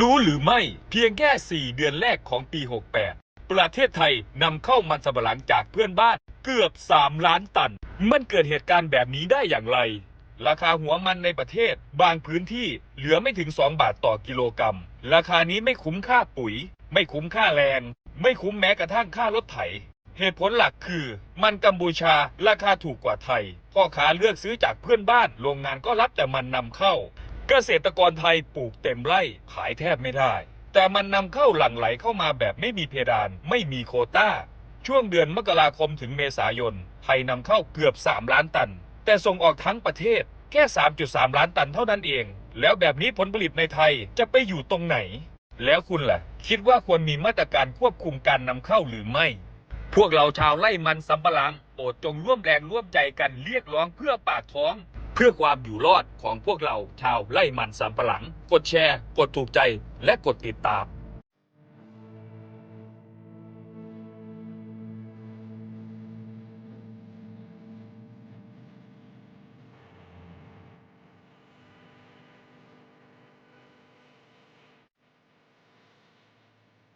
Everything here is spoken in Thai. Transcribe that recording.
รู้หรือไม่เพียงแค่ 4 เดือนแรกของปี 68 ประเทศไทยนำเข้ามันสำปะหลังจากเพื่อนบ้านเกือบ 3 ล้านตัน มันเกิดเหตุการณ์แบบนี้ได้อย่างไร ราคาหัวมันในประเทศบางพื้นที่เหลือไม่ถึง 2 บาทต่อกิโลกรัม ราคานี้ไม่คุ้มค่าปุ๋ย ไม่คุ้มค่าแรง ไม่คุ้มแม้กระทั่งค่ารถไถ เหตุผลหลักคือ มันกัมพูชาราคาถูกกว่าไทยพ่อค้าเลือกซื้อจากเพื่อนบ้าน โรงงานก็รับแต่มันนำเข้า เกษตรกรไทยปลูกเต็มไร่ขายแทบไม่ได้ แต่มันนำเข้าหลั่งไหลเข้ามาแบบไม่มีเพดาน ไม่มีโควต้า ช่วงเดือนมกราคมถึงเมษายน ไทยนำเข้าเกือบ 3 ล้านตัน แต่ส่งออกทั้งประเทศแค่ 3.3 ล้านตันเท่านั้นเอง แล้วแบบนี้ผลผลิตในไทยจะไปอยู่ตรงไหน แล้วคุณล่ะ คิดว่าควรมีมาตรการควบคุมการนำเข้าหรือไม่ พวกเราชาวไร่มันสำปะหลังโปรดจงร่วมแรงร่วมใจกันเรียกร้องเพื่อปากท้อง เพื่อความอยู่รอดของพวกเราชาวไล่มันสำปะหลัง กดแชร์ กดถูกใจ และกดติดตาม